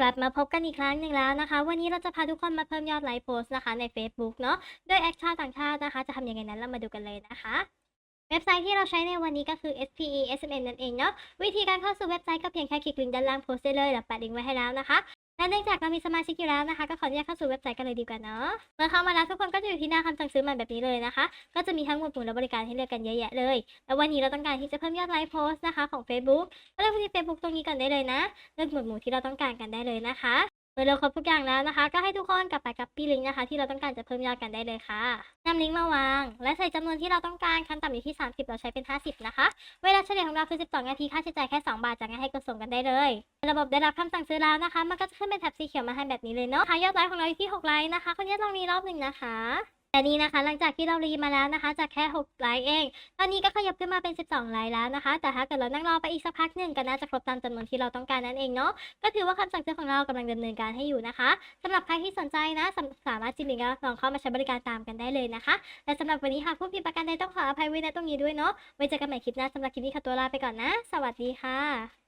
กลับมาพบกันอีกครั้งหนึ่งแล้วนะคะ วันนี้เราจะพาทุกคนมาเพิ่มยอดไลค์โพสต์นะคะใน Facebook เนาะด้วยแอคชั่นต่างชาตินะคะ จะทำยังไงนั้นเรามาดูกันเลยนะคะ เว็บไซต์ที่เราใช้ในวันนี้ก็คือ SPE SMN นั่นเองเนาะวิธีการเข้าสู่เว็บไซต์ก็เพียงแค่คลิกลิงก์ด้านล่างโพสต์ได้เลยเราแปะลิงก์ไว้ให้แล้วนะคะ และเนื่องจากเรามีสมาชิกอยู่แล้วนะคะ ก็ขออนุญาตเข้าสู่เว็บไซต์กันเลยดีกว่าเนาะเมื่อเข้ามาแล้วทุกคนก็จะอยู่ที่หน้าคำสั่งซื้อม่แบบนี้เลยนะคะ ก็จะมีทั้งหมวดหมู่และบริการให้เลือกกันเยอะแยะเลย แล้ววันนี้เราต้องการที่จะเพิ่มยอดไลค์โพสต์นะคะของ Facebook ก็เลือกที่ Facebook ตรงนี้ก่อนได้เลยนะ เลือกหมวดหมู่ที่เราต้องการกันได้เลยนะคะ เมื่อเราครบทุกอย่างแล้วนะคะ ก็ให้ทุกคนกลับไปกับปีลิงก์นะคะ ที่เราต้องการจะเพิ่มยอดกันได้เลยค่ะนำลิงก์มาวาง และใส่จำนวนที่เราต้องการขั้นต่ำอยู่ที่ 30 เราใช้เป็น 50 นะคะ เวลาเฉลี่ยของเราคือ 12 นาที ค่าใช้จ่ายแค่ 2 บาท จากนั้นให้กดส่งกันได้เลย ระบบได้รับคำสั่งซื้อแล้วนะคะ มันก็จะขึ้นเป็นแถบสีเขียวมาให้แบบนี้เลยเนาะหายอดไลค์ของเราอยู่ที่ 6 ไลค์นะคะคนนี้ลองมีรอบหนึ่งนะคะ แต่นี้นะคะหลังจากที่เรารีมาแล้วนะคะจากแค่ 6 ไลค์เอง ตอนนี้ก็ขยับขึ้นมาเป็น 12 ไลค์แล้วนะคะ แต่ถ้าเกิดเรานั่งรอไปอีกสักพักหนึ่งก็น่าจะครบตามจำนวนที่เราต้องการนั่นเองเนาะก็ถือว่าคำสั่งซื้อของเรากำลังดำเนินการให้อยู่นะคะสำหรับใครที่สนใจนะสามสามารถจิ้มลิงก์ลองเข้ามาใช้บริการตามกันได้เลยนะคะและสำหรับวันนี้หากผู้ผิดประการใดต้องขออภัยไว้ณตรงนี้ด้วยเนาะไว้เจอกันใหม่คลิปหน้าสำหรับคลิปนี้ขอตัวลาไปก่อนนะ สวัสดีค่ะ